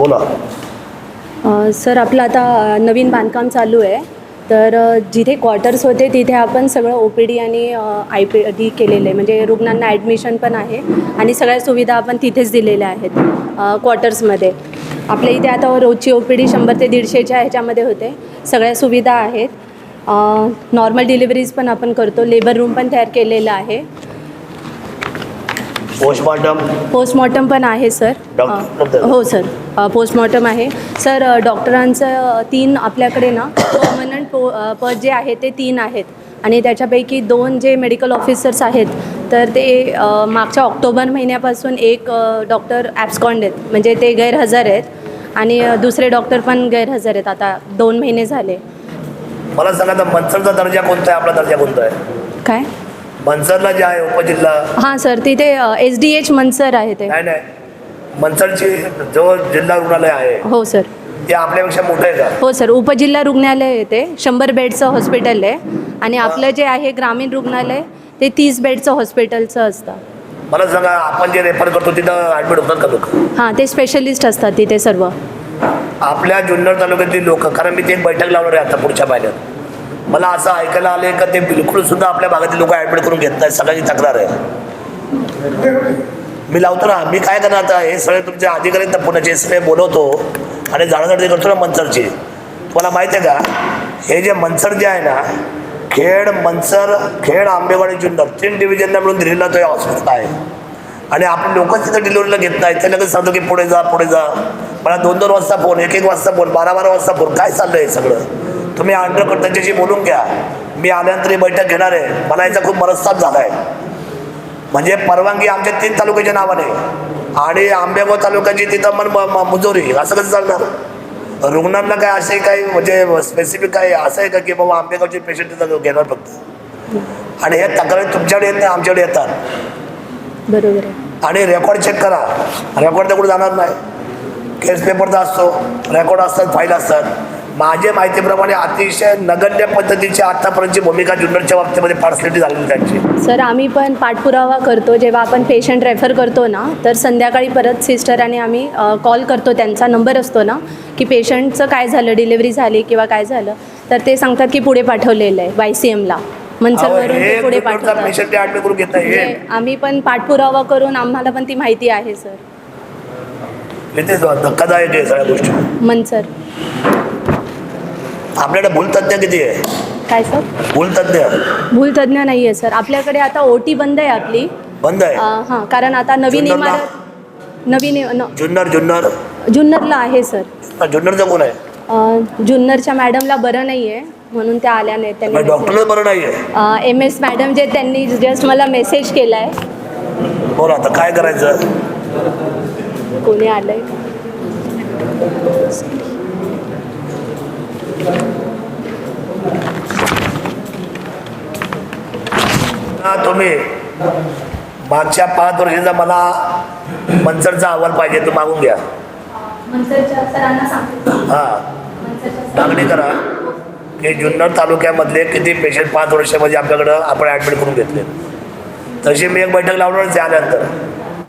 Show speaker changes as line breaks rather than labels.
बोला.
सर आपलं आता नवीन बांधकाम चालू आहे. तर जिथे क्वार्टर्स होते तिथे आपण सगळं ओ पी डी आणि आय पी डी केलेलं आहे. म्हणजे रुग्णांना ॲडमिशन पण आहे आणि सगळ्या सुविधा आपण तिथेच दिलेल्या आहेत क्वार्टर्समध्ये आपल्या इथे आता रोजची ओ पी डी शंभर ते दीडशेच्या ह्याच्यामध्ये होते. सगळ्या सुविधा आहेत. नॉर्मल डिलिव्हरीज पण आपण करतो. लेबर रूम पण तयार केलेलं आहे.
पोस्टमॉर्टम
पोस्टमॉर्टम पण आहे सर
डॉक्टर?
हो. सर पोस्टमॉर्टम आहे. सर डॉक्टरांचं तीन आपल्याकडे ना परमनंट पो पद जे आहे ते तीन आहेत. आणि त्याच्यापैकी दोन जे मेडिकल ऑफिसर्स आहेत तर ते मागच्या ऑक्टोबर महिन्यापासून एक डॉक्टर ॲब्सकॉन्ड आहेत. म्हणजे ते गैरहजर आहेत. आणि दुसरे डॉक्टर पण गैरहजर आहेत. आता दोन महिने झाले.
मला सांगा आता मनसरचा दर्जा कोणता आहे? आपला दर्जा कोणता आहे?
काय?
मनसरला जे आहे उपजिल्हा?
हां सर तिथे एस डी एच मनसर आहे ते.
नाही नाही. मनसरची जो जिल्हा रुग्णालय आहे.
हो सर.
ते आपल्यापेक्षा मोठं आहे का?
हो सर. उपजिल्हा रुग्णालय आहे ते. शंभर बेडचं हॉस्पिटल आहे. आणि आपलं जे आहे ग्रामीण रुग्णालय ते तीस बेडचं हॉस्पिटलचं असतं.
मला सांगा आपण जे रेफर करतो तिथं ॲडमिट होतात का लोक?
हां ते स्पेशलिस्ट असतात तिथे सर्व.
आपल्या जुन्नर तालुक्यातील लोक कारण मी ते एक बैठक लावणार आहे आता पुढच्या महिन्यात मला असं ऐकायला आले का ते बिलकुल सुद्धा आपल्या भागातील लोक ॲडमिट करून घेत नाहीत. सगळ्यांची तक्रार आहे. मी लावतो ना मी काय करणार आता? हे सगळे तुमचे अधिकारी आहेत पुण्याचे सगळे बोलवतो आणि जाण्यासाठी करतो ना मनसरची तुम्हाला माहिती आहे का? हे जे मनसर जे आहे ना खेड मनसर खेड आंबेवाडी जुन्नर तीन डिव्हिजनला मिळून दिलेला तो हॉस्पिटल आहे. आणि आपले लोकच तिथं डिलिव्हरीला घेत नाही ते लगेच सांगतो की पुढे जा पुढे जा. मला दोन दोन वाजता फोन एक एक वाजता फोन बारा बारा वाजता फोन काय चाललं हे सगळं? तुम्ही अंडर त्यांच्याशी बोलून घ्या. मी आल्यानंतर ही बैठक घेणार आहे. मला याचा खूप मनस्ताप झाला आहे म्हणजे परवानगी आमच्या तीन तालुक्याच्या नावाने. आणि आंबेगाव तालुक्याची तिथं मन मुजोरी. असं कसं चालणार? रुग्णांना काय असे काही म्हणजे स्पेसिफिक काय असं आहे का की बाबा आंबेगावचे पेशंट तिथं घेणार फक्त? आणि हे तक्रारी तुमच्याकडे येत नाही आमच्याकडे येतात.
बरोबर
आणि रेकॉर्ड चेक करा. रेकॉर्ड तर कुठे जाणार नाही. केस पेपरचा असतो. रेकॉर्ड असतात फाईल असतात. माझ्या माहितीप्रमाणे अतिशय नगण्य पद्धतीची आत्तापर्यंतची भूमिका जुन्नरच्या बाबतीमध्ये फॅसिलिटी झालेली त्यांची.
सर आम्ही पण पाठपुरावा करतो. जेव्हा आपण पेशंट रेफर करतो ना तर संध्याकाळी परत सिस्टर आणि आम्ही कॉल करतो. त्यांचा नंबर असतो ना की पेशंटचं काय झालं डिलिव्हरी झाली किंवा काय झालं तर ते सांगतात की पुढे पाठवलेलं आहे वाय सी एमला मनसरवरून पुढे पाठवतात. आम्ही पण पाठपुरावा करून आम्हाला पण ती माहिती आहे सर.
धक्कादायक आहे सगळ्या गोष्टी.
मनसर.
आपल्याकडे भूलतज्ञ किती आहे?
काय सर?
भूलतज्ञ
भूलतज्ञ नाही आहे सर. आपल्याकडे आता ओ टी बंद आहे आपली.
बंद आहे?
अं, हां कारण आता नवीन
जुन्नरला?
इमारत नवीन इ- न-
जुन्नर जुन्नर?
जुन्नरला आहे सर.
जुन्नरचं कोण आहे?
अं, जुन्नरच्या मॅडमला बरं नाही आहे म्हणून त्या आल्या नाहीत
मग
त्यांनी
डॉक्टरला बरं नाही आहे
एम एस मॅडम जे त्यांनी जस्ट मला मेसेज केला आहे
बोला आता काय करायचं?
कोणी आलं आहे
हा, तुम्ही मागच्या पाच वर्षाचा मला मनसरचा अहवाल पाहिजे तो मागून घ्या. हा. मागणी करा की जुन्नर तालुक्यामधले किती पेशंट पाच वर्षामध्ये आपल्याकडं आपण ॲडमिट करून घेतले. तशी मी एक बैठक लावणारच आहे आल्यानंतर